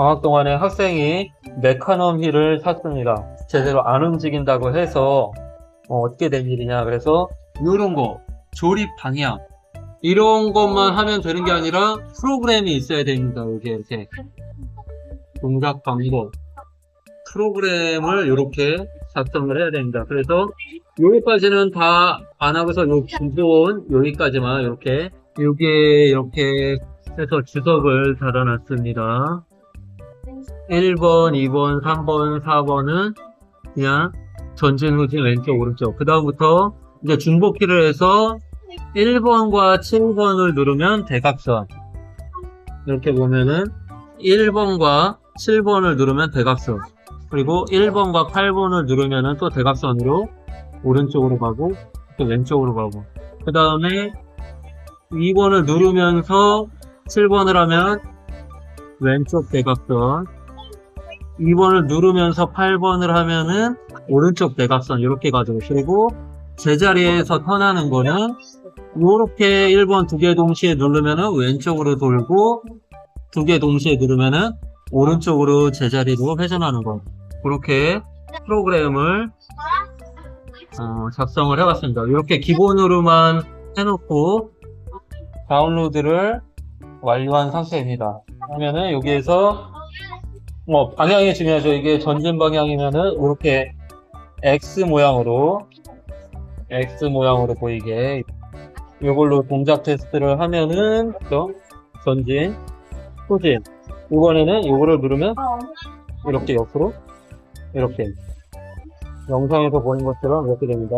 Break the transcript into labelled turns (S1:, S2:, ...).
S1: 방학 동안에 학생이 메카넘 휠을 샀습니다. 제대로 안 움직인다고 해서 어, 떻게된 일이냐 그래서 이런 거 조립 방향 이런 것만 하면 되는 게 아니라 프로그램이 있어야 됩니다. 이게 이렇게 동작 방법 프로그램을 이렇게 작성을 해야 됩니다. 그래서 여기까지는 다 안 하고서 요 기본 여기까지만 이렇게 여기에 이렇게 해서 주석을 달아놨습니다. 1번, 2번, 3번, 4번은 그냥 전진, 후진, 왼쪽, 오른쪽. 그 다음부터 이제 중복키를 해서 1번과 7번을 누르면 대각선. 이렇게 보면은 1번과 7번을 누르면 대각선. 그리고 1번과 8번을 누르면은 또 대각선으로 오른쪽으로 가고 또 왼쪽으로 가고. 그 다음에 2번을 누르면서 7번을 하면 왼쪽 대각선 2번을 누르면서 8번을 하면은 오른쪽 대각선 이렇게 그리고 제자리에서 턴하는 거는 이렇게 1번 두 개 동시에 누르면은 왼쪽으로 돌고 두 개 동시에 누르면은 오른쪽으로 제자리로 회전하는 거 그렇게 프로그램을 어, 작성을 해봤습니다 이렇게 기본으로만 해놓고 다운로드를 완료한 상태입니다. 그러면은 여기에서 뭐 방향이 중요하죠. 이게 전진 방향이면은 이렇게 X 모양으로 X 모양으로 보이게 이걸로 동작 테스트를 하면은 또 전진, 후진. 이번에는 이거를 누르면 이렇게 옆으로 이렇게 영상에서 보는 것처럼 이렇게 됩니다.